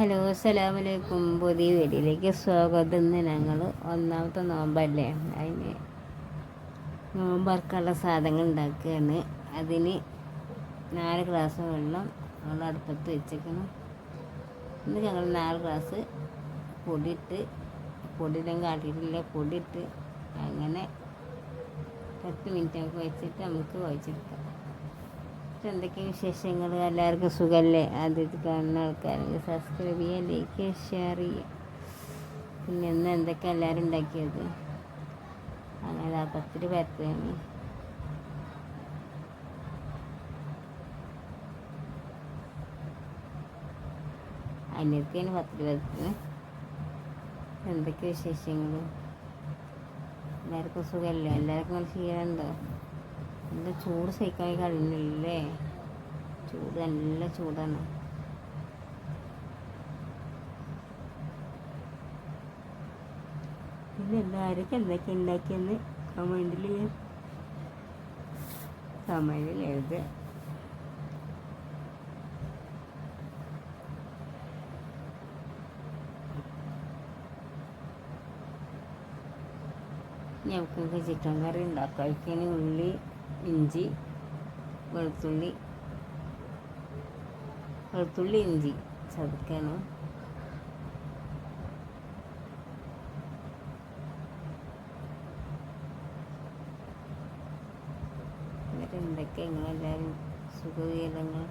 Hello അസ്സലാമലൈക്കും. പുതിയ വീട്ടിലേക്ക് സ്വാഗതം. ഞങ്ങൾ ഒന്നാമത്തെ നോമ്പല്ലേ? അതിന് നോമ്പർക്കുള്ള സാധനങ്ങൾ ഉണ്ടാക്കുകയാണ്. അതിന് നാല് ഗ്ലാസ് വെള്ളം ഞങ്ങൾ അടുപ്പത്ത് വെച്ചേക്കണം ഇന്ന് ഞങ്ങൾ നാല് ഗ്ലാസ് പൊടിയിട്ട് പൊടിയിലും കാട്ടിയിട്ടില്ല പൊടിയിട്ട് അങ്ങനെ പത്ത് മിനിറ്റ് നമുക്ക് വെച്ചിട്ട് നമുക്ക് എന്തൊക്കെ വിശേഷങ്ങൾ എല്ലാവർക്കും സുഖമല്ലേ ആദ്യത്തെ കാണുന്ന ആൾക്കാരെങ്കിൽ സബ്സ്ക്രൈബ് ചെയ്യുക ലൈക്ക് ചെയ്യുക ഷെയർ ചെയ്യുക പിന്നെ ഇന്ന് എന്തൊക്കെ എല്ലാവരും ഉണ്ടാക്കിയത്? അങ്ങനെ പത്തിരി പരത്തുകയാണ് അനിയത്തിയാണ് പത്തിരി പരത്തുന്നത്. എന്തൊക്കെ വിശേഷങ്ങൾ എല്ലാവർക്കും സുഖമല്ലേ എല്ലാവർക്കും ക്ഷീണമുണ്ടോ നല്ല ചൂട് സഹിക്കാൻ കഴിഞ്ഞില്ലേ ചൂട് നല്ല ചൂടാണ്. പിന്നെ എല്ലാവരൊക്കെ എന്തൊക്കെ ഉണ്ടാക്കിയെന്ന് കമന്റിൽ കമന്റിൽ എഴുതുക. ഞങ്ങൾക്ക് ചിക്കൻ കറി ഉണ്ടാക്കാം. ഉള്ളി ഇഞ്ചി വെളുത്തുള്ളി വെളുത്തുള്ളി ഇഞ്ചി ചതുക്കണം. എന്നിട്ട് എന്തൊക്കെ നിങ്ങളെല്ലാവരും സുഖവിവരങ്ങൾ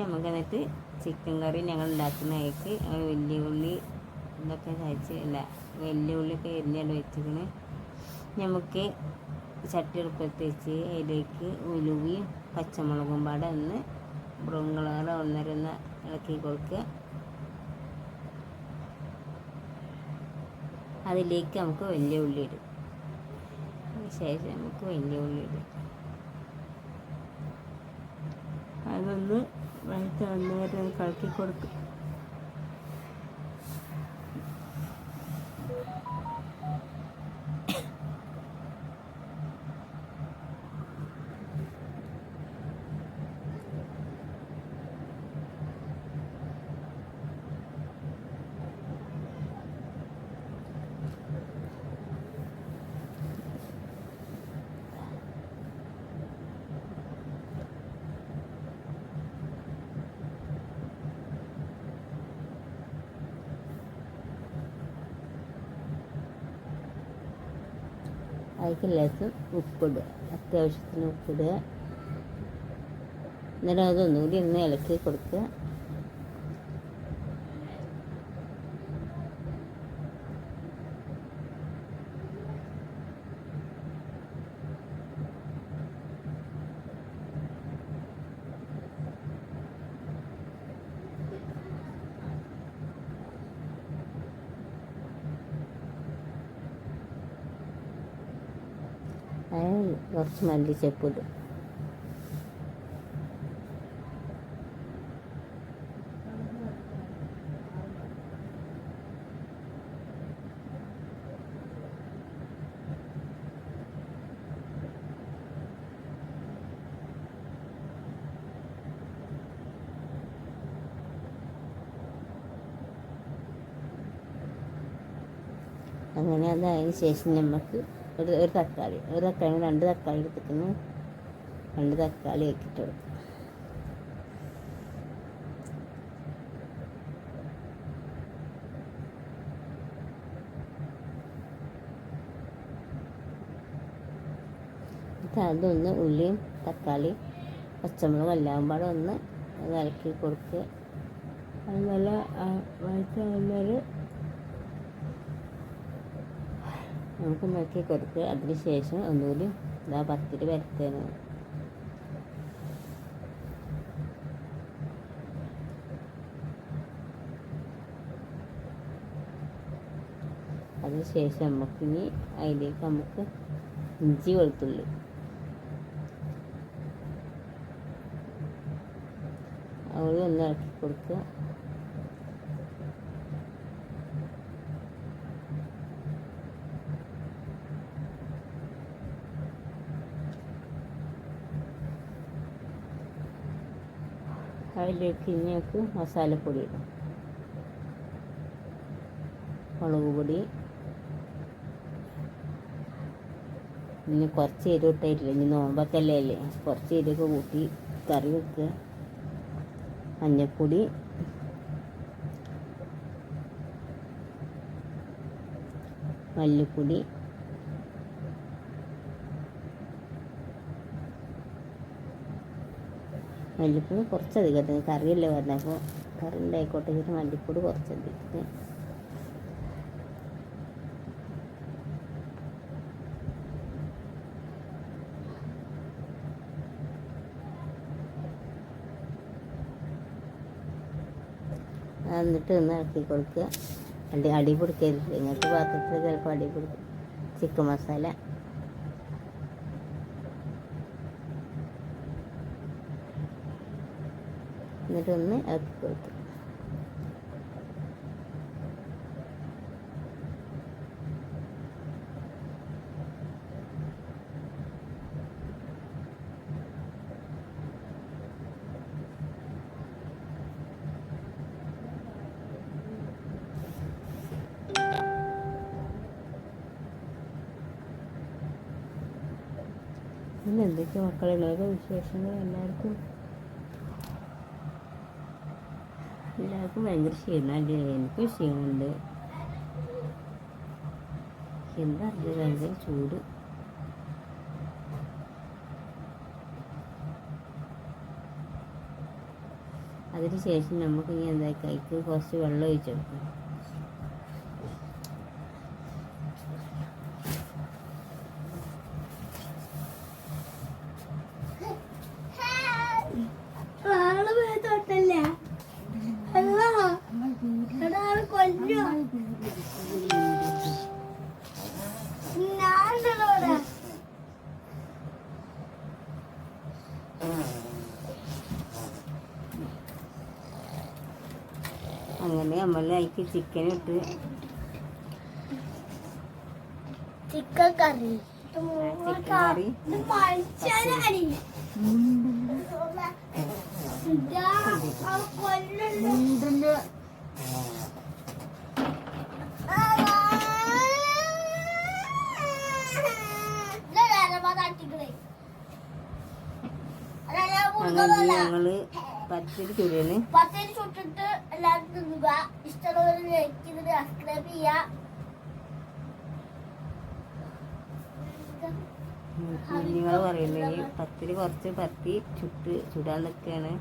നമുക്ക് എന്നിട്ട് ചിക്കൻ കറി ഞങ്ങൾ ഉണ്ടാക്കുന്നതൊക്കെ ഞങ്ങൾ വലിയ ഉള്ളി ഇതൊക്കെ കഴിച്ച് അല്ല വലിയ ഉള്ളിയൊക്കെ വെച്ചിരിക്കണ്. നമുക്ക് ചട്ടി എടുപ്പത്ത് വെച്ച് അതിലേക്ക് ഉലുവയും പച്ചമുളകും പാടെ ഒന്ന് ബ്രൗൺ കളർ ഒന്നരന്ന് ഇളക്കി കൊടുക്കുക. അതിലേക്ക് നമുക്ക് വലിയ ഉള്ളി ഇടും ശേഷം നമുക്ക് വലിയ ഉള്ളി ഇടും. അതൊന്ന് വഴുത്ത് വന്നവരെ കളക്കി കൊടുക്കും. അതിലേക്ക് ലേശം ഉപ്പിടുക. അത്യാവശ്യത്തിന് ഉപ്പിടുക. എന്നിട്ട് അതൊന്നുകൂടി ഒന്ന് ഇളക്കി കൊടുക്കുക. കുറച്ച് മല്ലിച്ചപ്പ് ഇടും അങ്ങനെ അതായതിനു ശേഷം നമുക്ക് ഒരു ഒരു തക്കാളി ഒരു തക്കാളി രണ്ട് തക്കാളി എടുത്തിട്ട് രണ്ട് തക്കാളി ആക്കിയിട്ട് കൊടുക്കും. അതൊന്ന് ഉള്ളിയും തക്കാളി പച്ചമുളകും എല്ലാം പാടെ ഒന്ന് ഇളക്കി കൊടുക്കുക. അത് നല്ല വഴറ്റി നമുക്ക് നോക്കി കൊടുക്കുക അതിന് ശേഷം ഒന്നുകൂടി ഇതാ പത്തിരി വരത്തേന് അതിനുശേഷം നമുക്കിനി അതിലേക്ക് നമുക്ക് ഇഞ്ചി വെളുത്തുള്ളി. അവിടെ ഒന്ന് ഇറക്കി കൊടുക്കുക. അതിലേക്ക് ഇനി നമുക്ക് മസാലപ്പൊടി ഇടാം. മുളക് പൊടി. ഇനി കുറച്ച് എരിവ് ഇട്ടായിട്ടില്ല ഇനി നോമ്പൊക്കെ അല്ലേ കുറച്ച് എരിവൊക്കെ കൂട്ടി കറി വെക്കുക. മഞ്ഞൾപ്പൊടി. മല്ലിപ്പൊടി. മല്ലിപ്പൊടി കുറച്ചധികം ഇട്ടു. കറിയല്ലേ പറഞ്ഞത് അപ്പോൾ കറി ഉണ്ടായിക്കോട്ടെ വെച്ചിട്ട് മല്ലിപ്പൊടി കുറച്ചധികം ഇട്ടിട്ട് എന്നിട്ട് ഒന്ന് ഇളക്കി കൊടുക്കുക. അടി അടി പിടിക്കരുത്. ഇങ്ങനത്തെ പാത്രത്തിൽ ചിലപ്പോൾ അടി പിടിക്കും. ചിക്കൻ മസാല. എന്നിട്ട് ഒന്ന് ഇളക്കി കൊടുത്തു. പിന്നെ എന്തൊക്കെ മക്കളെ? നിങ്ങളൊക്കെ വിശേഷങ്ങൾ എല്ലാവർക്കും എല്ലാവർക്കും ഭയങ്കര ക്ഷീണമല്ലേ എനിക്കും ക്ഷീണമുണ്ട്. എന്താ അറിയില്ല ഭയങ്കര ചൂട്. അതിനുശേഷം നമുക്ക് ഇനി എന്താ കൈക്ക് കുറച്ച് വെള്ളം ഒഴിച്ചു കൊല്ലു. ഞാനുള്ളവിടെ അങ്ങനെ നമ്മൾ അതിക്ക് ചിക്കൻ ഇട്ട്. ചിക്കൻ കറി ചിക്കൻ കറി മത്സ്യനാടി. ഇതാ പത്തിരി ചുരുന്ന് പത്തേരി ചുട്ടിട്ട് എല്ലാവരും തിന്നുക. ഇഷ്ടമുള്ളവർ ലൈക്ക് ചെയ്തിട്ട് സബ്സ്ക്രൈബ് ചെയ്യുക. കുഞ്ഞുങ്ങൾ പറയുന്നെങ്കിൽ പത്തിരി കുറച്ച് പത്തി ചുട്ട് ചുടാൻ നിൽക്കുകയാണ്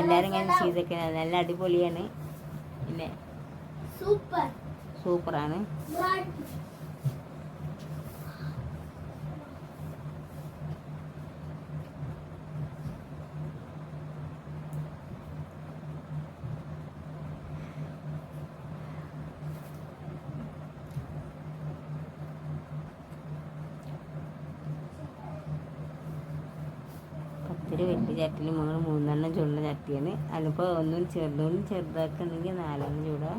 എല്ലാവരും ഇങ്ങനെ ചെയ്തൊക്കെയാണ് നല്ല അടിപൊളിയാണ്. പിന്നെ സൂപ്പർ. സൂപ്പറാണ്. പത്തിരി വലിയ ചട്ടി നമ്മൾ മൂന്നെണ്ണം ചുടുന്ന ചട്ടിയാണ്. അതിപ്പോൾ ഒന്നും ചെറുതൊന്നും ചെറുതാക്കുന്നുണ്ടെങ്കിൽ നാലെണ്ണം ചൂടാ.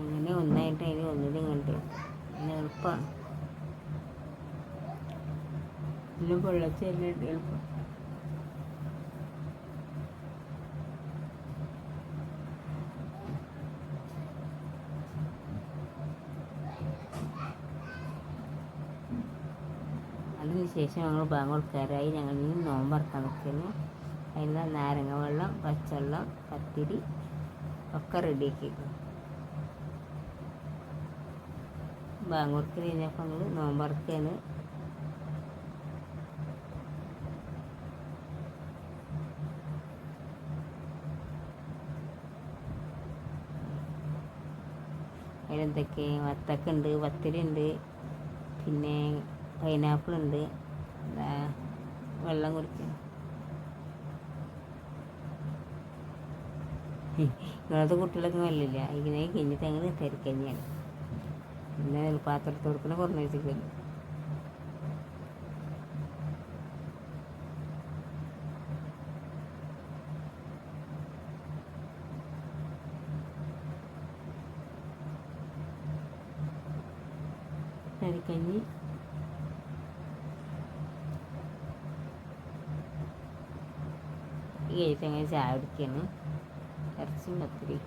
അങ്ങനെ ഒന്നായിട്ട് അതിന് ഒന്നുകൂടി ഇങ്ങോട്ട്. എളുപ്പമാണ് ഉണ്ട് എളുപ്പം. അതിന് ശേഷം ഞങ്ങൾ ബാങ്ക് കയറായി. ഞങ്ങൾ ഇനി നോമ്പറക്കാൻ വെക്കുന്നു അതിന്റെ നാരങ്ങ വെള്ളം പച്ചവെള്ളം പത്തിരി ഒക്കെ റെഡിയാക്കി ബാങ്ക് കൊടുക്കൽ കഴിഞ്ഞപ്പോൾ ഞങ്ങൾ നോമ്പറക്കാണ്. അതിലെന്തൊക്കെ? വത്തക്കുണ്ട് വത്തിരി ഉണ്ട് പിന്നെ പൈനാപ്പിൾ ഉണ്ട് വെള്ളം കുടിക്കണം ഇങ്ങനത്തെ കുട്ടികളൊക്കെ വെള്ളില്ല ഇങ്ങനെ കഴിഞ്ഞിട്ട് അങ്ങനെ തിരക്കന്നെയാണ് പിന്നെ പാത്രത്തിൽ കൊടുക്കണ കുറഞ്ഞ വെച്ചിട്ടില്ല അരിക്കഞ്ഞി ഈ കഴിച്ച് അങ്ങനെ ചായ കുടിക്കാണ് ഇറച്ചി പത്തിരി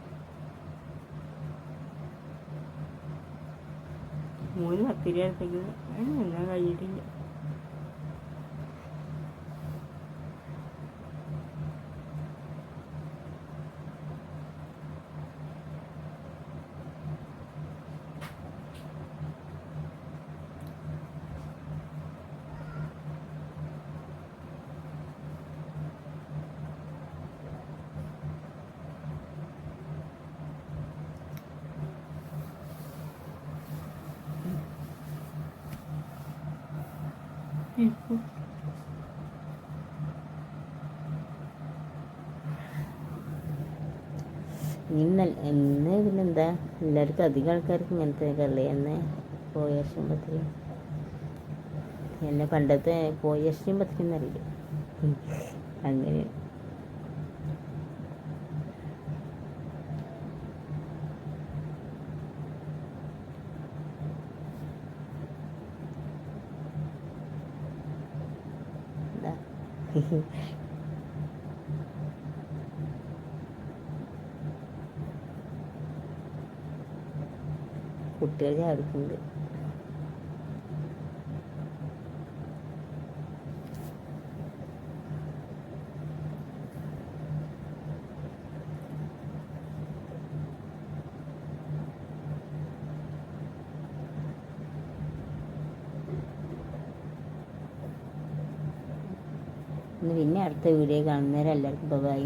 മൂന്ന് പത്തിരി എടുത്തേക്ക് എല്ലാം കഴിഞ്ഞിട്ടില്ല ഇന്ന് ഇന്ന് പിന്നെന്താ? എല്ലാവർക്കും അധികം ആൾക്കാർക്ക് ഇങ്ങനത്തെ കള്ളി എന്ന് പോയ വർഷം പത്തിരി എന്നെ പണ്ടത്തെ പോയ പത്തിരി എന്നറിയില്ല? അങ്ങനെ ഇതാ. കുട്ടികൾ ചാടിക്കുന്നുണ്ട് ഇന്ന് പിന്നെ അടുത്ത വീഡിയോ കാണുന്നവരെല്ലാവർക്കും ബൈ